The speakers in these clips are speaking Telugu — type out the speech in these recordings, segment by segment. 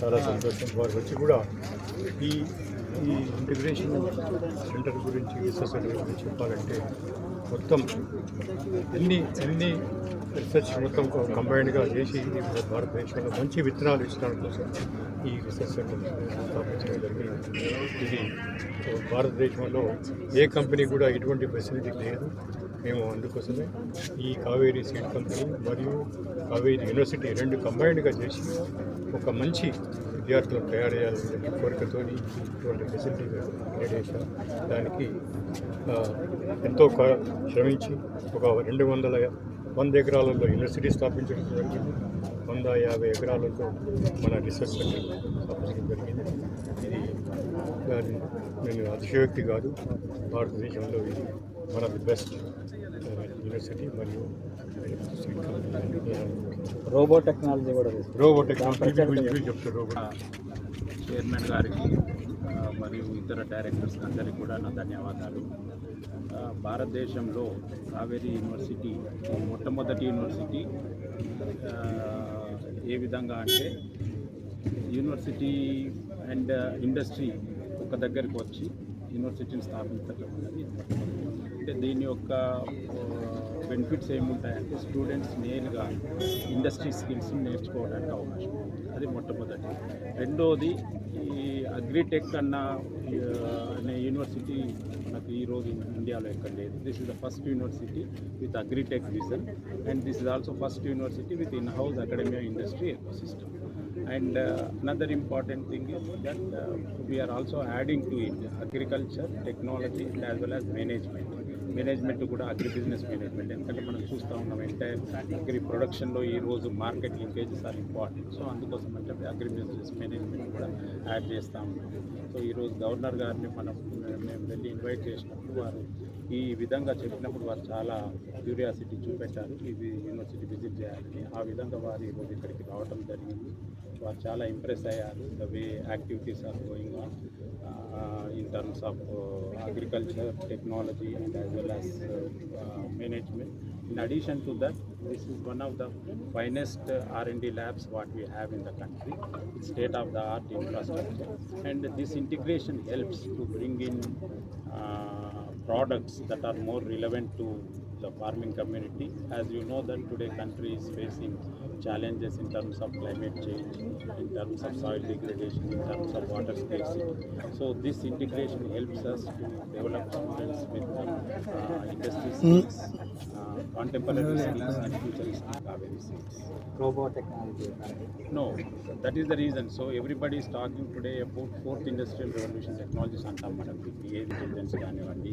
చాలా సంతోషం. వారు వచ్చి కూడా ఈ ఈ ఇంటిగ్రేషన్ సెంటర్ గురించి రీసెర్చ్ సెంటర్ గురించి చెప్పాలంటే మొత్తం ఎన్ని ఎన్ని రీసెర్చ్ మొత్తం కంబైన్డ్గా చేసి భారతదేశంలో మంచి విత్తనాలు ఇష్టం కోసం ఈ రీసెర్చ్ సెంటర్ స్థాపించడం జరిగింది. ఇది భారతదేశంలో ఏ కంపెనీ కూడా ఇటువంటి ఫెసిలిటీ లేదు. మేము అందుకోసమే ఈ కావేరీ సీడ్ కంపెనీ మరియు కావేరీ యూనివర్సిటీ రెండు కంబైన్డ్గా చేసి ఒక మంచి విద్యార్థులను తయారు చేయాలనే కోరికతో ఇటువంటి ఫెసిలిటీ చేశాం. దానికి ఎంతో క- శ్రమించి ఒక రెండు వందల వంద ఎకరాలలో యూనివర్సిటీ స్థాపించడం జరిగింది. వంద యాభై ఎకరాలతో మన రీసెర్చ్ సెంటర్ స్థాపించడం జరిగింది. ఇది దాని నేను అతిశయోక్తి కాదు. భారతదేశంలో ఇది one of the best university మరియు రోబో టెక్నాలజీ కూడా రోబో టెక్నాలజీ చెప్తారు రోబో చైర్మన్ గారికి మరియు ఇతర డైరెక్టర్స్ అందరికీ కూడా నా ధన్యవాదాలు. భారతదేశంలో కావేరీ యూనివర్సిటీ మొట్టమొదటి యూనివర్సిటీ ఏ విధంగా అంటే యూనివర్సిటీ అండ్ ఇండస్ట్రీ ఒక దగ్గరికి వచ్చి యూనివర్సిటీని స్థాపించడం అనేది అంటే దీని యొక్క బెనిఫిట్స్ ఏముంటాయంటే స్టూడెంట్స్ నేరుగా ఇండస్ట్రీ స్కిల్స్ని నేర్చుకోవడానికి అవకాశం అది మొట్టమొదటి. రెండోది ఈ అగ్రిటెక్ అన్న అనే యూనివర్సిటీ మనకు ఈరోజు ఇండియాలో ఎక్కడ లేదు. This is the first university with agritech vision and this is also first university with in house academy industry ecosystem and uh, another important thing is that uh, we are also adding to it agriculture technology as well as management management కూడా అగ్రి బిజినెస్ మేనేజ్మెంట్. ఎందుకంటే మనం చూస్తూ ఉన్నాం ఎంటైర్ అగ్రి ప్రొడక్షన్లో ఈ రోజు market linkages are important so అందుకోసం అంటే అగ్రి బిజినెస్ మేనేజ్మెంట్ కూడా యాడ్ చేస్తూ ఉన్నాం. సో ఈరోజు గవర్నర్ గారిని మనం మేము వెళ్ళి ఇన్వైట్ చేసినప్పుడు వారు ఈ విధంగా చెప్పినప్పుడు వారు చాలా క్యూరియాసిటీ చూపెట్టారు. ఇది యూనివర్సిటీ విజిట్ చేయాలని. ఆ విధంగా వారు ఈరోజు ఇక్కడికి రావడం జరిగింది. వారు చాలా ఇంప్రెస్ అయ్యారు. The way activities are going on in terms of agriculture technology and as well as uh, uh, management. In addition to that, this is one of the finest uh, R&D labs what we have in the country, state-of-the-art infrastructure. And this integration helps to bring in products that are more relevant to the farming community. As you know that today country is facing challenges in terms of climate change, in terms of soil degradation, in terms of water scarcity. So this integration helps us to develop students with uh, industry skills no that is the reason so everybody stacking today about fourth industrial revolution technologies అంటాం మనం ఏ ఇంటెలిజెన్స్ కానివ్వండి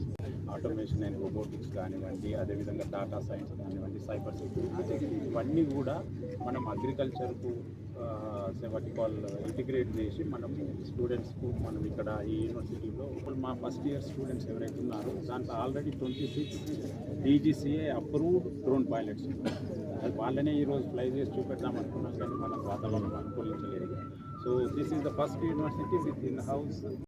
ఆటోమేషన్ అండ్ రోబోటిక్స్ కానివ్వండి అదేవిధంగా డాటా సైన్స్ కానివ్వండి సైబర్ సెక్యూరిటీ ఇవన్నీ కూడా మనం అగ్రికల్చర్కు వాటి వాళ్ళు ఇంటిగ్రేట్ చేసి మనం స్టూడెంట్స్కు మనం ఇక్కడ ఈ యూనివర్సిటీలో ఇప్పుడు మా ఫస్ట్ ఇయర్ స్టూడెంట్స్ ఎవరైతే ఉన్నారో దాంట్లో already twenty six DGCA approved drone pilots అది వాళ్ళనే ఈరోజు ఫ్లై చేసి చూపెడదాం అనుకున్నాం కానీ మనకు వాతావరణం అనుకూలించలేదు. So this is the first university with in house